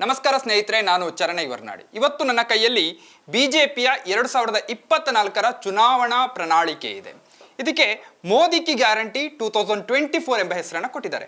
ನಮಸ್ಕಾರ ಸ್ನೇಹಿತರೆ, ನಾನು ಚರಣ ಇವರ್ನಾಡಿ ಇವತ್ತು ನನ್ನ ಕೈಯಲ್ಲಿ ಬಿಜೆಪಿಯ ಎರಡು ಸಾವಿರದ ಇಪ್ಪತ್ತ್ನಾಲ್ಕರ ಚುನಾವಣಾ ಪ್ರಣಾಳಿಕೆ ಇದೆ. ಇದಕ್ಕೆ ಮೋದಿ ಕಿ guarantee two thousand twenty four ಎಂಬ ಹೆಸರನ್ನು ಕೊಟ್ಟಿದ್ದಾರೆ.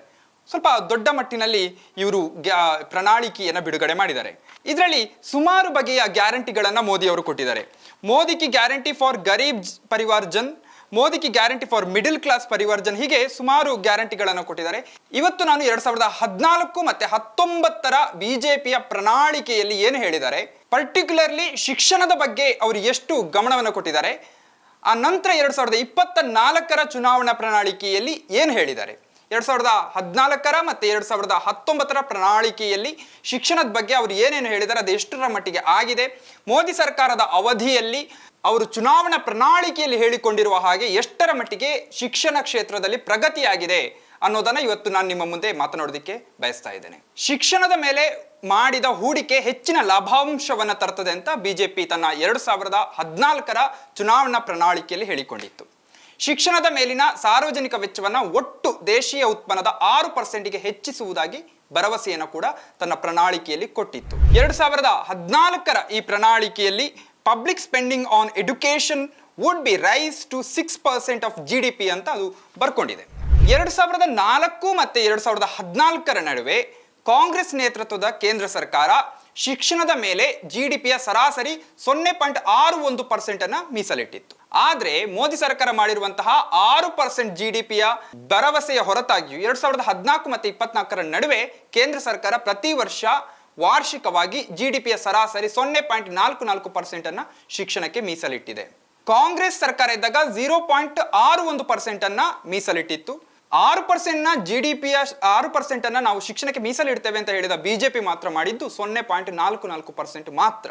ಸ್ವಲ್ಪ ದೊಡ್ಡ ಮಟ್ಟಿನಲ್ಲಿ ಇವರು ಗ್ಯಾ- ಪ್ರಣಾಳಿಕೆಯನ್ನು ಬಿಡುಗಡೆ ಮಾಡಿದ್ದಾರೆ. ಇದರಲ್ಲಿ ಸುಮಾರು ಬಗೆಯ ಗ್ಯಾರಂಟಿಗಳನ್ನು ಮೋದಿ ಅವರು ಕೊಟ್ಟಿದ್ದಾರೆ. ಮೋದಿ ಕಿ ಗ್ಯಾರಂಟಿ ಫಾರ್ ಗರೀಬ್ ಜ್- ಪರಿವಾರ್ ಜನ್ ಮೋದಿ ಕಿ ಗ್ಯಾರಂಟಿ ಫಾರ್ ಮಿಡಿಲ್ ಕ್ಲಾಸ್ ಪರಿವರ್ಜನ್ ಹೀಗೆ ಸುಮಾರು ಗ್ಯಾರಂಟಿಗಳನ್ನು ಕೊಟ್ಟಿದ್ದಾರೆ. ಇವತ್ತು ನಾನು ಎರಡ್ ಸಾವಿರದ ಹದಿನಾಲ್ಕು ಮತ್ತೆ ಹತ್ತೊಂಬತ್ತರ ಬಿಜೆಪಿಯ ಪ್ರಣಾಳಿಕೆಯಲ್ಲಿ ಏನು ಹೇಳಿದ್ದಾರೆ? ಪರ್ಟಿಕ್ಯುಲರ್ಲಿ ಶಿಕ್ಷಣದ ಬಗ್ಗೆ ಅವರು ಎಷ್ಟು ಗಮನವನ್ನು ಕೊಟ್ಟಿದ್ದಾರೆ? ಆ ನಂತರ ಎರಡ್ ಸಾವಿರದ ಇಪ್ಪತ್ತ ನಾಲ್ಕರ ಚುನಾವಣಾ ಪ್ರಣಾಳಿಕೆಯಲ್ಲಿ ಏನು ಹೇಳಿದ್ದಾರೆ? ಎರಡ್ ಸಾವಿರದ ಹದಿನಾಲ್ಕರ ಮತ್ತೆ ಎರಡ್ ಸಾವಿರದ ಹತ್ತೊಂಬತ್ತರ ಪ್ರಣಾಳಿಕೆಯಲ್ಲಿ ಶಿಕ್ಷಣದ ಬಗ್ಗೆ ಅವರು ಏನೇನು ಹೇಳಿದ್ದಾರೆ ಅದು ಎಷ್ಟರ ಮಟ್ಟಿಗೆ ಆಗಿದೆ? ಮೋದಿ ಸರ್ಕಾರದ ಅವಧಿಯಲ್ಲಿ ಅವರು ಚುನಾವಣಾ ಪ್ರಣಾಳಿಕೆಯಲ್ಲಿ ಹೇಳಿಕೊಂಡಿರುವ ಹಾಗೆ ಎಷ್ಟರ ಮಟ್ಟಿಗೆ ಶಿಕ್ಷಣ ಕ್ಷೇತ್ರದಲ್ಲಿ ಪ್ರಗತಿಯಾಗಿದೆ ಅನ್ನೋದನ್ನ ಇವತ್ತು ನಾನು ನಿಮ್ಮ ಮುಂದೆ ಮಾತನಾಡೋದಕ್ಕೆ ಬಯಸ್ತಾ ಇದ್ದೇನೆ. ಶಿಕ್ಷಣದ ಮೇಲೆ ಮಾಡಿದ ಹೂಡಿಕೆ ಹೆಚ್ಚಿನ ಲಾಭಾಂಶವನ್ನು ತರ್ತದೆ ಅಂತ ಬಿಜೆಪಿ ತನ್ನ ಎರಡು ಸಾವಿರದ ಹದಿನಾಲ್ಕರ ಚುನಾವಣಾ ಪ್ರಣಾಳಿಕೆಯಲ್ಲಿ ಹೇಳಿಕೊಂಡಿತ್ತು. ಶಿಕ್ಷಣದ ಮೇಲಿನ ಸಾರ್ವಜನಿಕ ವೆಚ್ಚವನ್ನು ಒಟ್ಟು ದೇಶೀಯ ಉತ್ಪನ್ನದ ಆರು ಪರ್ಸೆಂಟ್ಗೆ ಹೆಚ್ಚಿಸುವುದಾಗಿ ಭರವಸೆಯನ್ನು ಕೂಡ ತನ್ನ ಪ್ರಣಾಳಿಕೆಯಲ್ಲಿ ಕೊಟ್ಟಿತ್ತು. ಎರಡು ಸಾವಿರದ ಹದಿನಾಲ್ಕರ ಈ ಪ್ರಣಾಳಿಕೆಯಲ್ಲಿ public spending on education would be rise to six percent of G D P ಅಂತ ಅದು ಬರ್ಕೊಂಡಿದೆ. ಎರಡು ಸಾವಿರದ ನಾಲ್ಕು ಮತ್ತೆ ಎರಡು ಸಾವಿರದ ಹದಿನಾಲ್ಕರ ನಡುವೆ ಕಾಂಗ್ರೆಸ್ ನೇತೃತ್ವದ ಕೇಂದ್ರ ಸರ್ಕಾರ ಶಿಕ್ಷಣದ ಮೇಲೆ ಜಿ ಡಿ ಪಿಯ ಸರಾಸರಿ ಸೊನ್ನೆ ಪಾಯಿಂಟ್ ಆರು ಒಂದು ಪರ್ಸೆಂಟನ್ನು ಮೀಸಲಿಟ್ಟಿತ್ತು. ಆದರೆ ಮೋದಿ ಸರ್ಕಾರ ಮಾಡಿರುವಂತಹ ಆರು ಪರ್ಸೆಂಟ್ ಜಿ ಡಿ ಪಿಯ ಭರವಸೆಯ ಹೊರತಾಗಿಯೂ ಎರಡು ಸಾವಿರದ ಹದಿನಾಲ್ಕು ಮತ್ತು ಇಪ್ಪತ್ನಾಲ್ಕರ ನಡುವೆ ಕೇಂದ್ರ ಸರ್ಕಾರ ಪ್ರತಿ ವರ್ಷ ವಾರ್ಷಿಕವಾಗಿ ಜಿ ಡಿ ಪಿಯ ಸರಾಸರಿ ಸೊನ್ನೆ ಪಾಯಿಂಟ್ ನಾಲ್ಕು ನಾಲ್ಕು ಪರ್ಸೆಂಟ್ ಅನ್ನ ಶಿಕ್ಷಣಕ್ಕೆ ಮೀಸಲಿಟ್ಟಿದೆ. ಕಾಂಗ್ರೆಸ್ ಸರ್ಕಾರ ಇದ್ದಾಗ ಝೀರೋ ಪಾಯಿಂಟ್ ಆರು ಒಂದು ಪರ್ಸೆಂಟ್ ಅನ್ನ ಮೀಸಲಿಟ್ಟಿತ್ತು. ಆರು ಪರ್ಸೆಂಟ್ನ ಜಿ ಡಿ ಪಿಯ ಆರು ಪರ್ಸೆಂಟ್ ಅನ್ನ ನಾವು ಶಿಕ್ಷಣಕ್ಕೆ ಮೀಸಲಿಡ್ತೇವೆ ಅಂತ ಹೇಳಿದ ಬಿಜೆಪಿ ಮಾತ್ರ ಮಾಡಿದ್ದು ಸೊನ್ನೆ ಪಾಯಿಂಟ್ ನಾಲ್ಕು ನಾಲ್ಕು ಪರ್ಸೆಂಟ್ ಮಾತ್ರ.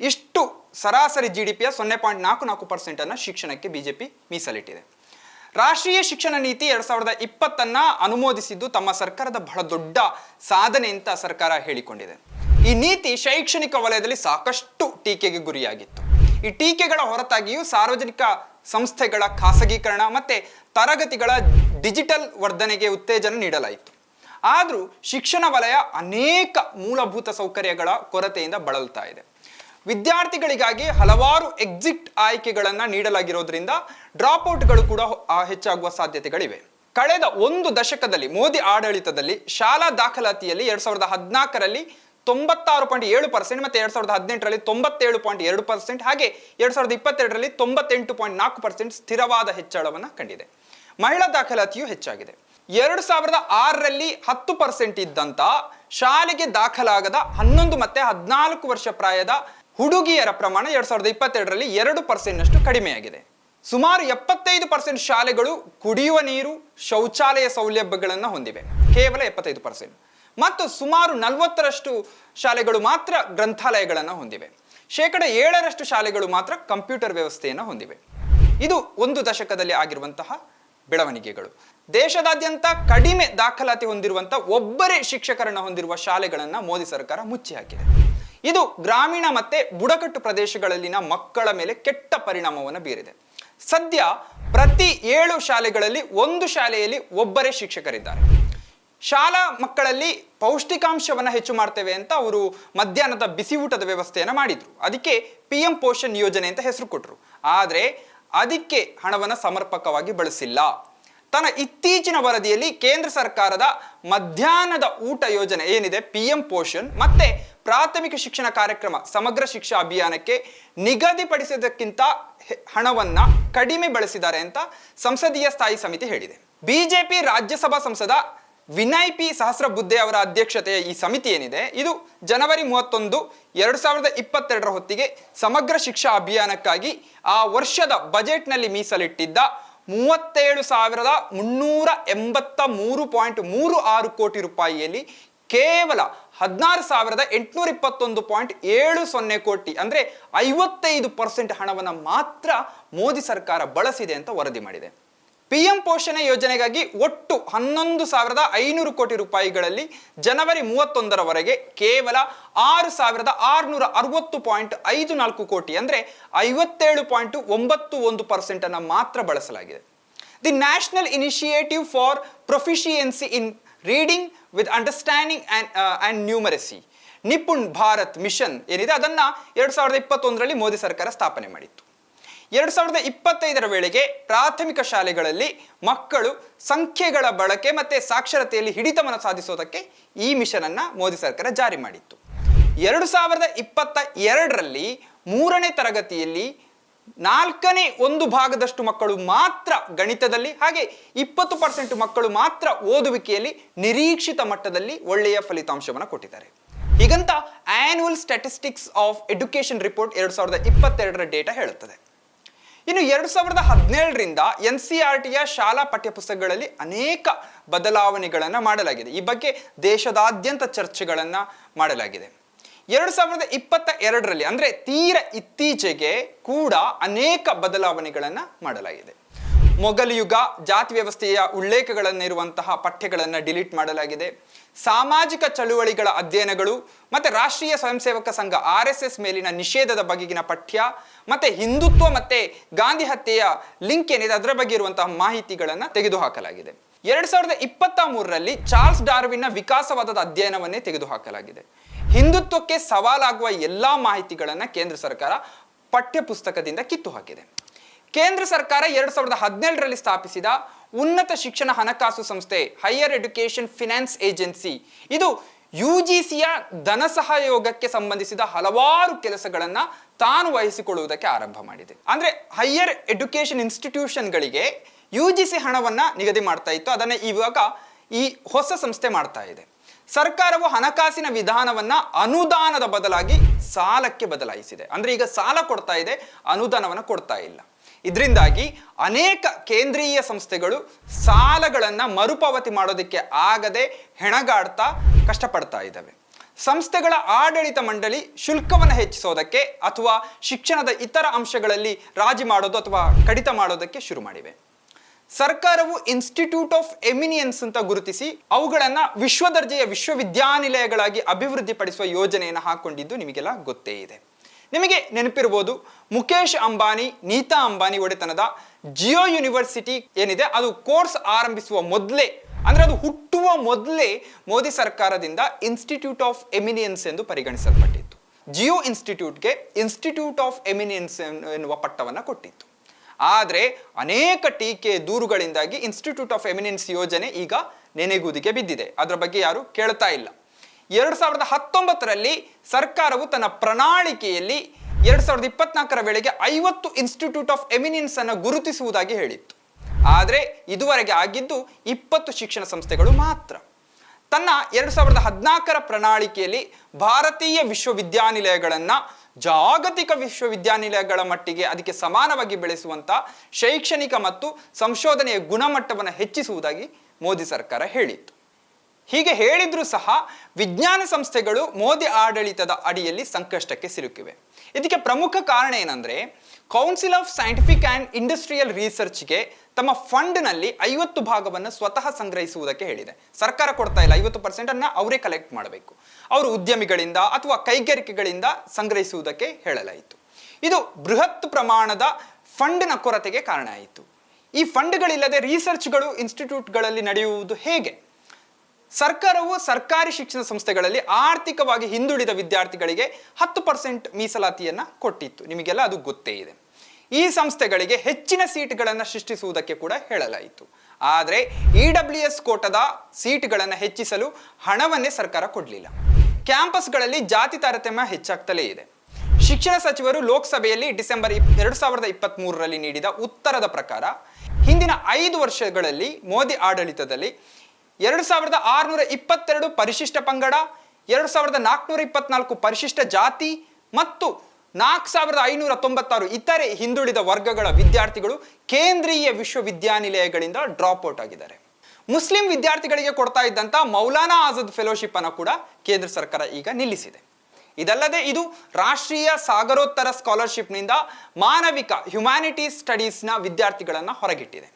ಇಷ್ಟು ಸರಾಸರಿ ಜಿ ಡಿ ಪಿಯ ಸೊನ್ನೆ ಪಾಯಿಂಟ್ ನಾಲ್ಕು ನಾಲ್ಕು ಪರ್ಸೆಂಟ್ ಅನ್ನ ಶಿಕ್ಷಣಕ್ಕೆ ಬಿಜೆಪಿ ಮೀಸಲಿಟ್ಟಿದೆ. ರಾಷ್ಟ್ರೀಯ ಶಿಕ್ಷಣ ನೀತಿ ಎರಡ್ ಸಾವಿರದ ಇಪ್ಪತ್ತನ್ನ ಅನುಮೋದಿಸಿದ್ದು ತಮ್ಮ ಸರ್ಕಾರದ ಬಹಳ ದೊಡ್ಡ ಸಾಧನೆ ಅಂತ ಸರ್ಕಾರ ಹೇಳಿಕೊಂಡಿದೆ. ಈ ನೀತಿ ಶೈಕ್ಷಣಿಕ ವಲಯದಲ್ಲಿ ಸಾಕಷ್ಟು ಟೀಕೆಗೆ ಗುರಿಯಾಗಿತ್ತು. ಈ ಟೀಕೆಗಳ ಹೊರತಾಗಿಯೂ ಸಾರ್ವಜನಿಕ ಸಂಸ್ಥೆಗಳ ಖಾಸಗೀಕರಣ ಮತ್ತೆ ತರಗತಿಗಳ ಡಿಜಿಟಲ್ ವರ್ಧನೆಗೆ ಉತ್ತೇಜನ ನೀಡಲಾಯಿತು. ಆದರೂ ಶಿಕ್ಷಣ ವಲಯ ಅನೇಕ ಮೂಲಭೂತ ಸೌಕರ್ಯಗಳ ಕೊರತೆಯಿಂದ ಬಳಲ್ತಾ ಇದೆ. ವಿದ್ಯಾರ್ಥಿಗಳಿಗಾಗಿ ಹಲವಾರು ಎಕ್ಸಿಟ್ ಆಯ್ಕೆಗಳನ್ನು ನೀಡಲಾಗಿರೋದ್ರಿಂದ ಡ್ರಾಪ್ಔಟ್ಗಳು ಕೂಡ ಹೆಚ್ಚಾಗುವ ಸಾಧ್ಯತೆಗಳಿವೆ. ಕಳೆದ ಒಂದು ದಶಕದಲ್ಲಿ ಮೋದಿ ಆಡಳಿತದಲ್ಲಿ ಶಾಲಾ ದಾಖಲಾತಿಯಲ್ಲಿ ಎರಡ್ ಸಾವಿರದ ಹದಿನಾಲ್ಕರಲ್ಲಿ ತೊಂಬತ್ತಾರು ಪಾಯಿಂಟ್ ಏಳು ಪರ್ಸೆಂಟ್ ಮತ್ತೆ ಎರಡ್ ಸಾವಿರದ ಹದಿನೆಂಟರಲ್ಲಿ ತೊಂಬತ್ತೇಳು ಪಾಯಿಂಟ್ ಎರಡು ಪರ್ಸೆಂಟ್ ಹಾಗೆ ಎರಡ್ ಸಾವಿರದ ಇಪ್ಪತ್ತೆರಡರಲ್ಲಿ ತೊಂಬತ್ತೆಂಟು ಪಾಯಿಂಟ್ ನಾಲ್ಕು ಪರ್ಸೆಂಟ್ ಸ್ಥಿರವಾದ ಹೆಚ್ಚಳವನ್ನು ಕಂಡಿದೆ. ಮಹಿಳಾ ದಾಖಲಾತಿಯು ಹೆಚ್ಚಾಗಿದೆ. ಎರಡು ಸಾವಿರದ ಆರರಲ್ಲಿ ಹತ್ತು ಪರ್ಸೆಂಟ್ ಇದ್ದಂತ ಶಾಲೆಗೆ ದಾಖಲಾಗದ ಹನ್ನೊಂದು ಮತ್ತೆ ಹದಿನಾಲ್ಕು ವರ್ಷ ಪ್ರಾಯದ ಹುಡುಗಿಯರ ಪ್ರಮಾಣ ಎರಡ್ ಸಾವಿರದ ಇಪ್ಪತ್ತೆರಡರಲ್ಲಿ ಎರಡು ಪರ್ಸೆಂಟ್ನಷ್ಟು ಕಡಿಮೆಯಾಗಿದೆ. ಸುಮಾರು ಎಪ್ಪತ್ತೈದು ಪರ್ಸೆಂಟ್ ಶಾಲೆಗಳು ಕುಡಿಯುವ ನೀರು, ಶೌಚಾಲಯ ಸೌಲಭ್ಯಗಳನ್ನು ಹೊಂದಿವೆ. ಕೇವಲ ಎಪ್ಪತ್ತೈದು ಪರ್ಸೆಂಟ್. ಮತ್ತು ಸುಮಾರು ನಲವತ್ತರಷ್ಟು ಶಾಲೆಗಳು ಮಾತ್ರ ಗ್ರಂಥಾಲಯಗಳನ್ನು ಹೊಂದಿವೆ. ಶೇಕಡ ಏಳರಷ್ಟು ಶಾಲೆಗಳು ಮಾತ್ರ ಕಂಪ್ಯೂಟರ್ ವ್ಯವಸ್ಥೆಯನ್ನು ಹೊಂದಿವೆ. ಇದು ಒಂದು ದಶಕದಲ್ಲಿ ಆಗಿರುವಂತಹ ಬೆಳವಣಿಗೆಗಳು. ದೇಶದಾದ್ಯಂತ ಕಡಿಮೆ ದಾಖಲಾತಿ ಹೊಂದಿರುವಂಥ ಒಬ್ಬರೇ ಶಿಕ್ಷಕರನ್ನು ಹೊಂದಿರುವ ಶಾಲೆಗಳನ್ನು ಮೋದಿ ಸರ್ಕಾರ ಮುಚ್ಚಿ ಹಾಕಿದೆ ಇದು ಗ್ರಾಮೀಣ ಮತ್ತೆ ಬುಡಕಟ್ಟು ಪ್ರದೇಶಗಳಲ್ಲಿನ ಮಕ್ಕಳ ಮೇಲೆ ಕೆಟ್ಟ ಪರಿಣಾಮವನ್ನು ಬೀರಿದೆ. ಸದ್ಯ ಪ್ರತಿ ಏಳು ಶಾಲೆಗಳಲ್ಲಿ ಒಂದು ಶಾಲೆಯಲ್ಲಿ ಒಬ್ಬರೇ ಶಿಕ್ಷಕರಿದ್ದಾರೆ. ಶಾಲಾ ಮಕ್ಕಳಲ್ಲಿ ಪೌಷ್ಟಿಕಾಂಶವನ್ನು ಹೆಚ್ಚು ಮಾಡ್ತೇವೆ ಅಂತ ಅವರು ಮಧ್ಯಾಹ್ನದ ಬಿಸಿ ಊಟದ ವ್ಯವಸ್ಥೆಯನ್ನು ಮಾಡಿದ್ರು. ಅದಕ್ಕೆ ಪಿ ಎಂ ಪೋಷಣ್ ಯೋಜನೆ ಅಂತ ಹೆಸರು ಕೊಟ್ಟರು ಆದರೆ ಅದಕ್ಕೆ ಹಣವನ್ನು ಸಮರ್ಪಕವಾಗಿ ಬಳಸಿಲ್ಲ. ತನ್ನ ಇತ್ತೀಚಿನ ವರದಿಯಲ್ಲಿ ಕೇಂದ್ರ ಸರ್ಕಾರದ ಮಧ್ಯಾಹ್ನದ ಊಟ ಯೋಜನೆ ಏನಿದೆ? ಪಿ ಎಂ ಪೋಷಣ್ ಮತ್ತೆ ಪ್ರಾಥಮಿಕ ಶಿಕ್ಷಣ ಕಾರ್ಯಕ್ರಮ ಸಮಗ್ರ ಶಿಕ್ಷಾ ಅಭಿಯಾನಕ್ಕೆ ನಿಗದಿಪಡಿಸಿದ್ದಕ್ಕಿಂತ ಹಣವನ್ನು ಕಡಿಮೆ ಬಳಸಿದ್ದಾರೆ ಅಂತ ಸಂಸದೀಯ ಸ್ಥಾಯಿ ಸಮಿತಿ ಹೇಳಿದೆ. ಬಿಜೆಪಿ ರಾಜ್ಯಸಭಾ ಸಂಸದ ವಿನಯ್ ಪಿ ಸಹಸ್ರಬುದ್ಧೆ ಅವರ ಅಧ್ಯಕ್ಷತೆಯ ಈ ಸಮಿತಿ ಏನಿದೆ, ಇದು ಜನವರಿ ಮೂವತ್ತೊಂದು, ಎರಡು ಸಾವಿರದ ಇಪ್ಪತ್ತೆರಡರ ಹೊತ್ತಿಗೆ ಸಮಗ್ರ ಶಿಕ್ಷಾ ಅಭಿಯಾನಕ್ಕಾಗಿ ಆ ವರ್ಷದ ಬಜೆಟ್ನಲ್ಲಿ ಮೀಸಲಿಟ್ಟಿದ್ದ ಮೂವತ್ತೇಳು ಸಾವಿರದ ಮುನ್ನೂರ ಎಂಬತ್ತ ಮೂರು ಪಾಯಿಂಟ್ ಮೂರು ಆರು ಕೋಟಿ ರೂಪಾಯಿಯಲ್ಲಿ ಕೇವಲ ಹದಿನಾರು ಸಾವಿರದ ಎಂಟುನೂರ ಇಪ್ಪತ್ತೊಂದು ಪಾಯಿಂಟ್ ಏಳು ಸೊನ್ನೆ ಕೋಟಿ ಅಂದರೆ ಐವತ್ತೈದು ಪರ್ಸೆಂಟ್ ಹಣವನ್ನು ಮಾತ್ರ ಮೋದಿ ಸರ್ಕಾರ ಬಳಸಿದೆ ಅಂತ ವರದಿ ಮಾಡಿದೆ. ಪಿ ಎಂ ಪೋಷಣೆ ಯೋಜನೆಗಾಗಿ ಒಟ್ಟು ಹನ್ನೊಂದು ಸಾವಿರದ ಐನೂರು ಕೋಟಿ ರೂಪಾಯಿಗಳಲ್ಲಿ ಜನವರಿ ಮೂವತ್ತೊಂದರವರೆಗೆ ಕೇವಲ ಆರು ಸಾವಿರದ ಆರುನೂರ ಅರವತ್ತು ಪಾಯಿಂಟ್ ಐದು ನಾಲ್ಕು ಕೋಟಿ ಅಂದರೆ ಐವತ್ತೇಳು ಪಾಯಿಂಟ್ ಒಂಬತ್ತು ಒಂದು ಪರ್ಸೆಂಟನ್ನು ಮಾತ್ರ ಬಳಸಲಾಗಿದೆ. The national initiative for proficiency in reading with understanding and and numeracy Nipun Bharat mission ಏನಿದೆ? ಅದನ್ನು ಎರಡು ಸಾವಿರದ ಇಪ್ಪತ್ತೊಂದರಲ್ಲಿ ಮೋದಿ ಸರ್ಕಾರ ಸ್ಥಾಪನೆ ಮಾಡಿತ್ತು. ಎರಡು ಸಾವಿರದ ಇಪ್ಪತ್ತೈದರ ವೇಳೆಗೆ ಪ್ರಾಥಮಿಕ ಶಾಲೆಗಳಲ್ಲಿ ಮಕ್ಕಳು ಸಂಖ್ಯೆಗಳ ಬಳಕೆ ಮತ್ತು ಸಾಕ್ಷರತೆಯಲ್ಲಿ ಹಿಡಿತವನ್ನು ಸಾಧಿಸೋದಕ್ಕೆ ಈ ಮಿಷನನ್ನು ಮೋದಿ ಸರ್ಕಾರ ಜಾರಿ ಮಾಡಿತ್ತು. ಎರಡು ಸಾವಿರದ ಇಪ್ಪತ್ತ ಎರಡರಲ್ಲಿ ಮೂರನೇ ತರಗತಿಯಲ್ಲಿ ನಾಲ್ಕನೇ ಒಂದು ಭಾಗದಷ್ಟು ಮಕ್ಕಳು ಮಾತ್ರ ಗಣಿತದಲ್ಲಿ, ಹಾಗೆ ಇಪ್ಪತ್ತು ಪರ್ಸೆಂಟ್ ಮಕ್ಕಳು ಮಾತ್ರ ಓದುವಿಕೆಯಲ್ಲಿ ನಿರೀಕ್ಷಿತ ಮಟ್ಟದಲ್ಲಿ ಒಳ್ಳೆಯ ಫಲಿತಾಂಶವನ್ನು ಕೊಟ್ಟಿದ್ದಾರೆ. ಹೀಗಂತ annual statistics of education report ಎರಡು ಸಾವಿರದ ಇಪ್ಪತ್ತೆರಡರ ಡೇಟಾ ಹೇಳುತ್ತದೆ. ಇನ್ನು ಎರಡು ಸಾವಿರದ ಹದಿನೇಳರಿಂದ ಎನ್ ಸಿ ಆರ್ ಟಿಯ ಶಾಲಾ ಪಠ್ಯಪುಸ್ತಕಗಳಲ್ಲಿ ಅನೇಕ ಬದಲಾವಣೆಗಳನ್ನು ಮಾಡಲಾಗಿದೆ. ಈ ಬಗ್ಗೆ ದೇಶದಾದ್ಯಂತ ಚರ್ಚೆಗಳನ್ನು ಮಾಡಲಾಗಿದೆ. ಎರಡು ಸಾವಿರದ ಇಪ್ಪತ್ತ ಎರಡರಲ್ಲಿ ಅಂದರೆ ತೀರ ಇತ್ತೀಚೆಗೆ ಕೂಡ ಅನೇಕ ಬದಲಾವಣೆಗಳನ್ನು ಮಾಡಲಾಗಿದೆ. ಮೊಘಲ್ ಯುಗ ಜಾತಿ ವ್ಯವಸ್ಥೆಯ ಉಲ್ಲೇಖಗಳನ್ನಿರುವಂತಹ ಪಠ್ಯಗಳನ್ನು ಡಿಲೀಟ್ ಮಾಡಲಾಗಿದೆ. ಸಾಮಾಜಿಕ ಚಳುವಳಿಗಳ ಅಧ್ಯಯನಗಳು ಮತ್ತು ರಾಷ್ಟ್ರೀಯ ಸ್ವಯಂಸೇವಕ ಸಂಘ ಆರ್ ಎಸ್ ಎಸ್ ಮೇಲಿನ ನಿಷೇಧದ ಬಗೆಗಿನ ಪಠ್ಯ ಮತ್ತು ಹಿಂದುತ್ವ ಮತ್ತು ಗಾಂಧಿ ಹತ್ಯೆಯ ಲಿಂಕ್ ಏನಿದೆ ಅದರ ಬಗ್ಗೆ ಇರುವಂತಹ ಮಾಹಿತಿಗಳನ್ನು ತೆಗೆದುಹಾಕಲಾಗಿದೆ. ಎರಡು ಸಾವಿರದ ಇಪ್ಪತ್ತ ಮೂರರಲ್ಲಿ ಚಾರ್ಲ್ಸ್ ಡಾರ್ವಿನ್ನ ವಿಕಾಸವಾದದ ಅಧ್ಯಯನವನ್ನೇ ತೆಗೆದುಹಾಕಲಾಗಿದೆ. ಹಿಂದುತ್ವಕ್ಕೆ ಸವಾಲಾಗುವ ಎಲ್ಲ ಮಾಹಿತಿಗಳನ್ನು ಕೇಂದ್ರ ಸರ್ಕಾರ ಪಠ್ಯ ಪುಸ್ತಕದಿಂದ ಕಿತ್ತು ಹಾಕಿದೆ. ಕೇಂದ್ರ ಸರ್ಕಾರ ಎರಡು ಸಾವಿರದ ಹದಿನೇಳರಲ್ಲಿ ಸ್ಥಾಪಿಸಿದ ಉನ್ನತ ಶಿಕ್ಷಣ ಹಣಕಾಸು ಸಂಸ್ಥೆ ಹೈಯರ್ ಎಡ್ಯುಕೇಷನ್ ಫಿನಾನ್ಸ್ ಏಜೆನ್ಸಿ ಇದು ಯು ಜಿ ಸಿಯ ಧನ ಸಹಯೋಗಕ್ಕೆ ಸಂಬಂಧಿಸಿದ ಹಲವಾರು ಕೆಲಸಗಳನ್ನ ತಾನು ವಹಿಸಿಕೊಳ್ಳುವುದಕ್ಕೆ ಆರಂಭ ಮಾಡಿದೆ. ಅಂದ್ರೆ ಹೈಯರ್ ಎಡ್ಯುಕೇಷನ್ ಇನ್ಸ್ಟಿಟ್ಯೂಷನ್ಗಳಿಗೆ ಯು ಜಿ ಸಿ ಹಣವನ್ನ ನಿಗದಿ ಮಾಡ್ತಾ ಇತ್ತು. ಅದನ್ನ ಇವಾಗ ಈ ಹೊಸ ಸಂಸ್ಥೆ ಮಾಡ್ತಾ ಇದೆ. ಸರ್ಕಾರವು ಹಣಕಾಸಿನ ವಿಧಾನವನ್ನ ಅನುದಾನದ ಬದಲಾಗಿ ಸಾಲಕ್ಕೆ ಬದಲಾಯಿಸಿದೆ. ಅಂದ್ರೆ ಈಗ ಸಾಲ ಕೊಡ್ತಾ ಇದೆ, ಅನುದಾನವನ್ನು ಕೊಡ್ತಾ ಇಲ್ಲ. ಇದರಿಂದಾಗಿ ಅನೇಕ ಕೇಂದ್ರೀಯ ಸಂಸ್ಥೆಗಳು ಸಾಲಗಳನ್ನು ಮರುಪಾವತಿ ಮಾಡೋದಕ್ಕೆ ಆಗದೆ ಹೆಣಗಾಡ್ತಾ ಕಷ್ಟಪಡ್ತಾ ಇದ್ದಾವೆ. ಸಂಸ್ಥೆಗಳ ಆಡಳಿತ ಮಂಡಳಿ ಶುಲ್ಕವನ್ನು ಹೆಚ್ಚಿಸೋದಕ್ಕೆ ಅಥವಾ ಶಿಕ್ಷಣದ ಇತರ ಅಂಶಗಳಲ್ಲಿ ರಾಜಿ ಮಾಡೋದು ಅಥವಾ ಕಡಿತ ಮಾಡೋದಕ್ಕೆ ಶುರು ಮಾಡಿವೆ. ಸರ್ಕಾರವು ಇನ್ಸ್ಟಿಟ್ಯೂಟ್ ಆಫ್ ಎಮಿನಿಯನ್ಸ್ ಅಂತ ಗುರುತಿಸಿ ಅವುಗಳನ್ನು ವಿಶ್ವ ದರ್ಜೆಯ ವಿಶ್ವವಿದ್ಯಾನಿಲಯಗಳಾಗಿ ಅಭಿವೃದ್ಧಿಪಡಿಸುವ ಯೋಜನೆಯನ್ನು ಹಾಕೊಂಡಿದ್ದು ನಿಮಗೆಲ್ಲ ಗೊತ್ತೇ ಇದೆ. ನಿಮಗೆ ನೆನಪಿರ್ಬೋದು ಮುಖೇಶ್ ಅಂಬಾನಿ, ನೀತಾ ಅಂಬಾನಿ ಒಡೆತನದ ಜಿಯೋ ಯೂನಿವರ್ಸಿಟಿ ಏನಿದೆ, ಅದು ಕೋರ್ಸ್ ಆರಂಭಿಸುವ ಮೊದಲೇ, ಅಂದರೆ ಅದು ಹುಟ್ಟುವ ಮೊದಲೇ ಮೋದಿ ಸರ್ಕಾರದಿಂದ ಇನ್ಸ್ಟಿಟ್ಯೂಟ್ ಆಫ್ ಎಮಿನಿಯನ್ಸ್ ಎಂದು ಪರಿಗಣಿಸಲ್ಪಟ್ಟಿತ್ತು. ಜಿಯೋ ಇನ್ಸ್ಟಿಟ್ಯೂಟ್ಗೆ ಇನ್ಸ್ಟಿಟ್ಯೂಟ್ ಆಫ್ ಎಮಿನಿಯನ್ಸ್ ಎನ್ನುವ ಪಟ್ಟವನ್ನು ಕೊಟ್ಟಿತ್ತು. ಆದರೆ ಅನೇಕ ಟೀಕೆ ದೂರುಗಳಿಂದಾಗಿ ಇನ್ಸ್ಟಿಟ್ಯೂಟ್ ಆಫ್ ಎಮಿನೆನ್ಸ್ ಯೋಜನೆ ಈಗ ನೆನೆಗುದಿಗೆ ಬಿದ್ದಿದೆ. ಅದರ ಬಗ್ಗೆ ಯಾರು ಕೇಳ್ತಾ ಇಲ್ಲ. ಎರಡು ಸಾವಿರದ ಹತ್ತೊಂಬತ್ತರಲ್ಲಿ ಸರ್ಕಾರವು ತನ್ನ ಪ್ರಣಾಳಿಕೆಯಲ್ಲಿ ಎರಡು ಸಾವಿರದ ಇಪ್ಪತ್ನಾಲ್ಕರ ವೇಳೆಗೆ ಐವತ್ತು ಇನ್ಸ್ಟಿಟ್ಯೂಟ್ ಆಫ್ ಎಮಿನೆನ್ಸ್ ಅನ್ನು ಗುರುತಿಸುವುದಾಗಿ ಹೇಳಿತ್ತು. ಆದರೆ ಇದುವರೆಗೆ ಆಗಿದ್ದು ಇಪ್ಪತ್ತು ಶಿಕ್ಷಣ ಸಂಸ್ಥೆಗಳು ಮಾತ್ರ. ತನ್ನ ಎರಡು ಸಾವಿರದ ಹದಿನಾಲ್ಕರ ಪ್ರಣಾಳಿಕೆಯಲ್ಲಿ ಭಾರತೀಯ ವಿಶ್ವವಿದ್ಯಾನಿಲಯಗಳನ್ನ ಜಾಗತಿಕ ವಿಶ್ವವಿದ್ಯಾನಿಲಯಗಳ ಮಟ್ಟಿಗೆ ಅದಕ್ಕೆ ಸಮಾನವಾಗಿ ಬೆಳೆಸುವಂತ ಶೈಕ್ಷಣಿಕ ಮತ್ತು ಸಂಶೋಧನೆಯ ಗುಣಮಟ್ಟವನ್ನು ಹೆಚ್ಚಿಸುವುದಾಗಿ ಮೋದಿ ಸರ್ಕಾರ ಹೇಳಿತ್ತು. ಹೀಗೆ ಹೇಳಿದರೂ ಸಹ ವಿಜ್ಞಾನ ಸಂಸ್ಥೆಗಳು ಮೋದಿ ಆಡಳಿತದ ಅಡಿಯಲ್ಲಿ ಸಂಕಷ್ಟಕ್ಕೆ ಸಿಲುಕಿವೆ. ಇದಕ್ಕೆ ಪ್ರಮುಖ ಕಾರಣ ಏನಂದ್ರೆ council of scientific and industrial ರಿಸರ್ಚ್ಗೆ ತಮ್ಮ ಫಂಡ್ನಲ್ಲಿ ಐವತ್ತು ಭಾಗವನ್ನು ಸ್ವತಃ ಸಂಗ್ರಹಿಸುವುದಕ್ಕೆ ಹೇಳಿದೆ. ಸರ್ಕಾರ ಕೊಡ್ತಾ ಇಲ್ಲ, ಐವತ್ತು ಪರ್ಸೆಂಟನ್ನು ಅವರೇ ಕಲೆಕ್ಟ್ ಮಾಡಬೇಕು. ಅವರು ಉದ್ಯಮಿಗಳಿಂದ ಅಥವಾ ಕೈಗಾರಿಕೆಗಳಿಂದ ಸಂಗ್ರಹಿಸುವುದಕ್ಕೆ ಹೇಳಲಾಯಿತು. ಇದು ಬೃಹತ್ ಪ್ರಮಾಣದ ಫಂಡ್ನ ಕೊರತೆಗೆ ಕಾರಣ ಆಯಿತು. ಈ ಫಂಡ್ಗಳಿಲ್ಲದೆ ರಿಸರ್ಚ್ಗಳು ಇನ್ಸ್ಟಿಟ್ಯೂಟ್ಗಳಲ್ಲಿ ನಡೆಯುವುದು ಹೇಗೆ? ಸರ್ಕಾರವು ಸರ್ಕಾರಿ ಶಿಕ್ಷಣ ಸಂಸ್ಥೆಗಳಲ್ಲಿ ಆರ್ಥಿಕವಾಗಿ ಹಿಂದುಳಿದ ವಿದ್ಯಾರ್ಥಿಗಳಿಗೆ ಹತ್ತು ಪರ್ಸೆಂಟ್ ಮೀಸಲಾತಿಯನ್ನು ಕೊಟ್ಟಿತ್ತು. ನಿಮಗೆಲ್ಲ ಅದು ಗೊತ್ತೇ ಇದೆ. ಈ ಸಂಸ್ಥೆಗಳಿಗೆ ಹೆಚ್ಚಿನ ಸೀಟ್ಗಳನ್ನು ಸೃಷ್ಟಿಸುವುದಕ್ಕೆ ಕೂಡ ಹೇಳಲಾಯಿತು. ಆದರೆ ಇ ಡಬ್ಲ್ಯೂ ಎಸ್ ಕೋಟದ ಸೀಟ್ಗಳನ್ನು ಹೆಚ್ಚಿಸಲು ಹಣವನ್ನೇ ಸರ್ಕಾರ ಕೊಡಲಿಲ್ಲ. ಕ್ಯಾಂಪಸ್ಗಳಲ್ಲಿ ಜಾತಿ ತಾರತಮ್ಯ ಹೆಚ್ಚಾಗ್ತಲೇ ಇದೆ. ಶಿಕ್ಷಣ ಸಚಿವರು ಲೋಕಸಭೆಯಲ್ಲಿ ಡಿಸೆಂಬರ್ ಎರಡು ಸಾವಿರದ ಇಪ್ಪತ್ತ್ ಮೂರರಲ್ಲಿ ನೀಡಿದ ಉತ್ತರದ ಪ್ರಕಾರ, ಹಿಂದಿನ ಐದು ವರ್ಷಗಳಲ್ಲಿ ಮೋದಿ ಆಡಳಿತದಲ್ಲಿ ಎರಡು ಸಾವಿರದ ಆರುನೂರ ಇಪ್ಪತ್ತೆರಡು ಪರಿಶಿಷ್ಟ ಪಂಗಡ, ಎರಡು ಸಾವಿರದ ನಾಲ್ಕುನೂರ ಇಪ್ಪತ್ನಾಲ್ಕು ಪರಿಶಿಷ್ಟ ಜಾತಿ ಮತ್ತು ನಾಲ್ಕು ಸಾವಿರದ ಐನೂರ ತೊಂಬತ್ತಾರು ಇತರೆ ಹಿಂದುಳಿದ ವರ್ಗಗಳ ವಿದ್ಯಾರ್ಥಿಗಳು ಕೇಂದ್ರೀಯ ವಿಶ್ವವಿದ್ಯಾನಿಲಯಗಳಿಂದ ಡ್ರಾಪ್ ಔಟ್ ಆಗಿದ್ದಾರೆ. ಮುಸ್ಲಿಂ ವಿದ್ಯಾರ್ಥಿಗಳಿಗೆ ಕೊಡ್ತಾ ಇದ್ದಂಥ ಮೌಲಾನಾ ಆಜಾದ್ ಫೆಲೋಶಿಪ್ ಅನ್ನು ಕೂಡ ಕೇಂದ್ರ ಸರ್ಕಾರ ಈಗ ನಿಲ್ಲಿಸಿದೆ. ಇದಲ್ಲದೆ ಇದು ರಾಷ್ಟ್ರೀಯ ಸಾಗರೋತ್ತರ ಸ್ಕಾಲರ್ಶಿಪ್ನಿಂದ ಮಾನವಿಕ ಹ್ಯುಮ್ಯಾನಿಟೀಸ್ ಸ್ಟಡೀಸ್ನ ವಿದ್ಯಾರ್ಥಿಗಳನ್ನು ಹೊರಗಿಟ್ಟಿದೆ.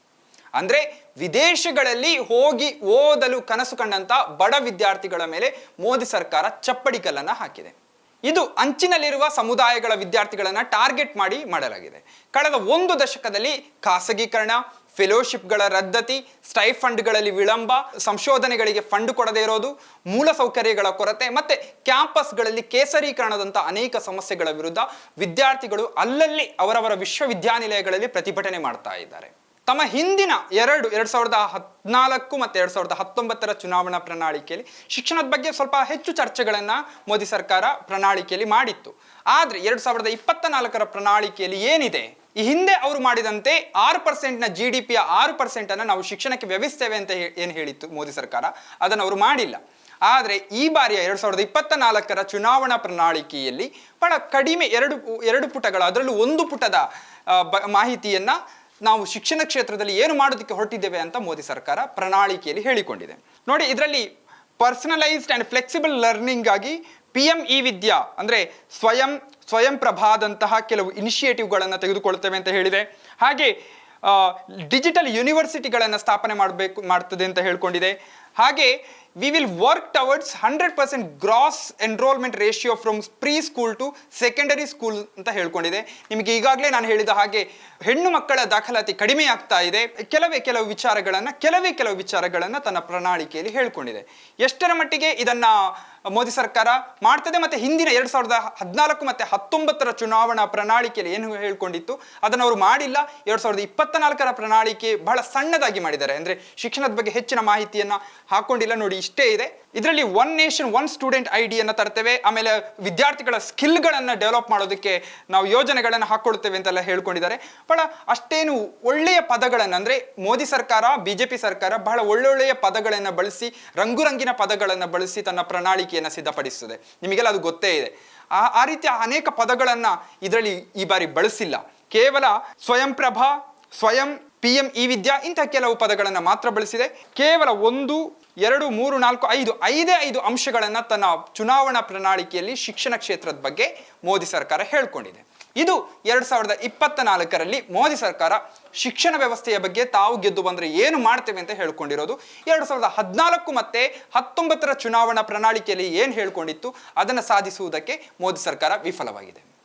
ಅಂದ್ರೆ ವಿದೇಶಗಳಲ್ಲಿ ಹೋಗಿ ಓದಲು ಕನಸು ಕಂಡಂತ ಬಡ ವಿದ್ಯಾರ್ಥಿಗಳ ಮೇಲೆ ಮೋದಿ ಸರ್ಕಾರ ಚಪ್ಪಡಿ ಕಲ್ಲನ್ನ ಹಾಕಿದೆ. ಇದು ಅಂಚಿನಲ್ಲಿರುವ ಸಮುದಾಯಗಳ ವಿದ್ಯಾರ್ಥಿಗಳನ್ನು ಟಾರ್ಗೆಟ್ ಮಾಡಿ ಮಾಡಲಾಗಿದೆ. ಕಳೆದ ಒಂದು ದಶಕದಲ್ಲಿ ಖಾಸಗೀಕರಣ, ಫೆಲೋಶಿಪ್ಗಳ ರದ್ದತಿ, ಸ್ಟೈಫಂಡ್ಗಳಲ್ಲಿ ವಿಳಂಬ, ಸಂಶೋಧನೆಗಳಿಗೆ ಫಂಡ್ ಕೊಡದೇ ಇರೋದು ಮೂಲಸೌಕರ್ಯಗಳ ಕೊರತೆ ಮತ್ತೆ ಕ್ಯಾಂಪಸ್ಗಳಲ್ಲಿ ಕೇಸರೀಕರಣದಂಥ ಅನೇಕ ಸಮಸ್ಯೆಗಳ ವಿರುದ್ಧ ವಿದ್ಯಾರ್ಥಿಗಳು ಅಲ್ಲಲ್ಲಿ ಅವರವರ ವಿಶ್ವವಿದ್ಯಾನಿಲಯಗಳಲ್ಲಿ ಪ್ರತಿಭಟನೆ ಮಾಡ್ತಾ ಇದ್ದಾರೆ. ತಮ್ಮ ಹಿಂದಿನ ಎರಡು ಎರಡು ಸಾವಿರದ ಹದಿನಾಲ್ಕು ಮತ್ತು ಎರಡು ಸಾವಿರದ ಹತ್ತೊಂಬತ್ತರ ಚುನಾವಣಾ ಪ್ರಣಾಳಿಕೆಯಲ್ಲಿ ಶಿಕ್ಷಣದ ಬಗ್ಗೆ ಸ್ವಲ್ಪ ಹೆಚ್ಚು ಚರ್ಚೆಗಳನ್ನು ಮೋದಿ ಸರ್ಕಾರ ಪ್ರಣಾಳಿಕೆಯಲ್ಲಿ ಮಾಡಿತ್ತು. ಆದರೆ ಎರಡು ಸಾವಿರದ ಇಪ್ಪತ್ತ ನಾಲ್ಕರ ಪ್ರಣಾಳಿಕೆಯಲ್ಲಿ ಏನಿದೆ? ಈ ಹಿಂದೆ ಅವರು ಮಾಡಿದಂತೆ ಆರು ಪರ್ಸೆಂಟ್ನ ಜಿ ಡಿ ಪಿಯ ಆರು ಪರ್ಸೆಂಟನ್ನು ನಾವು ಶಿಕ್ಷಣಕ್ಕೆ ವ್ಯವಸ್ಥೆವೆ ಅಂತ ಏನು ಹೇಳಿತ್ತು ಮೋದಿ ಸರ್ಕಾರ. ಅದನ್ನು ಅವರು ಮಾಡಿಲ್ಲ. ಆದರೆ ಈ ಬಾರಿಯ ಎರಡು ಸಾವಿರದ ಇಪ್ಪತ್ತ ನಾಲ್ಕರ ಚುನಾವಣಾ ಪ್ರಣಾಳಿಕೆಯಲ್ಲಿ ಬಹಳ ಕಡಿಮೆ ಎರಡು ಎರಡು ಪುಟಗಳ, ಅದರಲ್ಲೂ ಒಂದು ಪುಟದ ಬ- ಮಾಹಿತಿಯನ್ನ ನಾವು ಶಿಕ್ಷಣ ಕ್ಷೇತ್ರದಲ್ಲಿ ಏನು ಮಾಡೋದಕ್ಕೆ ಹೊರಟಿದ್ದೇವೆ ಅಂತ ಮೋದಿ ಸರ್ಕಾರ ಪ್ರಣಾಳಿಕೆಯಲ್ಲಿ ಹೇಳಿಕೊಂಡಿದೆ. ನೋಡಿ, ಇದರಲ್ಲಿ ಪರ್ಸನಲೈಸ್ಡ್ ಆ್ಯಂಡ್ ಫ್ಲೆಕ್ಸಿಬಲ್ ಲರ್ನಿಂಗ್ ಆಗಿ ಪಿ ಎಂ ಇ ವಿದ್ಯಾ, ಅಂದರೆ ಸ್ವಯಂ ಸ್ವಯಂ ಪ್ರಭಾದಂತಹ ಕೆಲವು ಇನಿಷಿಯೇಟಿವ್ಗಳನ್ನು ತೆಗೆದುಕೊಳ್ತೇವೆ ಅಂತ ಹೇಳಿದೆ. ಹಾಗೆ ಡಿಜಿಟಲ್ ಯೂನಿವರ್ಸಿಟಿಗಳನ್ನು ಸ್ಥಾಪನೆ ಮಾಡಬೇಕು, ಮಾಡ್ತದೆ ಅಂತ ಹೇಳ್ಕೊಂಡಿದೆ. ಹಾಗೆ work towards hundred percent gross enrolment ratio from preschool to secondary school ಅಂತ ಹೇಳ್ಕೊಂಡಿದೆ. ನಿಮಗೆ ಈಗಾಗಲೇ ನಾನು ಹೇಳಿದ ಹಾಗೆ ಹೆಣ್ಣು ಮಕ್ಕಳ ದಾಖಲಾತಿ ಕಡಿಮೆ ಆಗ್ತಾ ಇದೆ. ಕೆಲವೇ ಕೆಲವು ವಿಚಾರಗಳನ್ನು, ಕೆಲವೇ ಕೆಲವು ವಿಚಾರಗಳನ್ನು ತನ್ನ ಪ್ರಣಾಳಿಕೆಯಲ್ಲಿ ಹೇಳ್ಕೊಂಡಿದೆ. ಎಷ್ಟರ ಮಟ್ಟಿಗೆ ಇದನ್ನ ಮೋದಿ ಸರ್ಕಾರ ಮಾಡ್ತದೆ ಮತ್ತೆ ಹಿಂದಿನ ಎರಡ್ ಸಾವಿರದ ಹದಿನಾಲ್ಕು ಮತ್ತೆ ಹತ್ತೊಂಬತ್ತರ ಚುನಾವಣಾ ಪ್ರಣಾಳಿಕೆಯಲ್ಲಿ ಏನು ಹೇಳ್ಕೊಂಡಿತ್ತು, ಅದನ್ನು ಅವರು ಮಾಡಿಲ್ಲ. ಎರಡ್ ಸಾವಿರದ ಇಪ್ಪತ್ತ ನಾಲ್ಕರ ಪ್ರಣಾಳಿಕೆ ಬಹಳ ಸಣ್ಣದಾಗಿ ಮಾಡಿದ್ದಾರೆ. ಅಂದ್ರೆ ಶಿಕ್ಷಣದ ಬಗ್ಗೆ ಹೆಚ್ಚಿನ ಮಾಹಿತಿಯನ್ನ ಹಾಕೊಂಡಿಲ್ಲ ನೋಡಿ, ಇಷ್ಟೇ ಇದೆ. ಇದರಲ್ಲಿ ಒನ್ ನೇಷನ್ ಒನ್ ಸ್ಟೂಡೆಂಟ್ ಐಡಿಯನ್ನು ತರ್ತೇವೆ. ಆಮೇಲೆ ವಿದ್ಯಾರ್ಥಿಗಳ ಸ್ಕಿಲ್ಗಳನ್ನು ಡೆವಲಪ್ ಮಾಡೋದಕ್ಕೆ ನಾವು ಯೋಜನೆಗಳನ್ನು ಹಾಕ್ಕೊಳ್ತೇವೆ ಅಂತೆಲ್ಲ ಹೇಳ್ಕೊಂಡಿದ್ದಾರೆ. ಬಹಳ ಅಷ್ಟೇನು ಒಳ್ಳೆಯ ಪದಗಳನ್ನು ಅಂದರೆ ಮೋದಿ ಸರ್ಕಾರ ಬಿ ಜೆ ಪಿ ಸರ್ಕಾರ ಬಹಳ ಒಳ್ಳೊಳ್ಳೆಯ ಪದಗಳನ್ನು ಬಳಸಿ, ರಂಗುರಂಗಿನ ಪದಗಳನ್ನು ಬಳಸಿ ತನ್ನ ಪ್ರಣಾಳಿಕೆಯನ್ನು ಸಿದ್ಧಪಡಿಸುತ್ತದೆ. ನಿಮಗೆಲ್ಲ ಅದು ಗೊತ್ತೇ ಇದೆ. ಆ ಆ ರೀತಿಯ ಅನೇಕ ಪದಗಳನ್ನು ಇದರಲ್ಲಿ ಈ ಬಾರಿ ಬಳಸಿಲ್ಲ. ಕೇವಲ ಸ್ವಯಂ ಪ್ರಭಾ, ಸ್ವಯಂ ಪಿ ಎಂ ಇ ವಿದ್ಯಾ ಇಂತಹ ಕೆಲವು ಪದಗಳನ್ನು ಮಾತ್ರ ಬಳಸಿದೆ. ಕೇವಲ ಒಂದು ಎರಡು, ಮೂರು, ನಾಲ್ಕು, ಐದು, ಐದೇ, ಐದು ಅಂಶಗಳನ್ನು ತನ್ನ ಚುನಾವಣಾ ಪ್ರಣಾಳಿಕೆಯಲ್ಲಿ ಶಿಕ್ಷಣ ಕ್ಷೇತ್ರದ ಬಗ್ಗೆ ಮೋದಿ ಸರ್ಕಾರ ಹೇಳ್ಕೊಂಡಿದೆ. ಇದು ಎರಡು ಸಾವಿರದ ಇಪ್ಪತ್ತ ನಾಲ್ಕರಲ್ಲಿ ಮೋದಿ ಸರ್ಕಾರ ಶಿಕ್ಷಣ ವ್ಯವಸ್ಥೆಯ ಬಗ್ಗೆ ತಾವು ಗೆದ್ದು ಬಂದರೆ ಏನು ಮಾಡ್ತೇವೆ ಅಂತ ಹೇಳ್ಕೊಂಡಿರೋದು. ಎರಡು ಸಾವಿರದ ಹದಿನಾಲ್ಕು ಮತ್ತೆ ಹತ್ತೊಂಬತ್ತರ ಚುನಾವಣಾ ಪ್ರಣಾಳಿಕೆಯಲ್ಲಿ ಏನು ಹೇಳ್ಕೊಂಡಿತ್ತು, ಅದನ್ನು ಸಾಧಿಸುವುದಕ್ಕೆ ಮೋದಿ ಸರ್ಕಾರ ವಿಫಲವಾಗಿದೆ.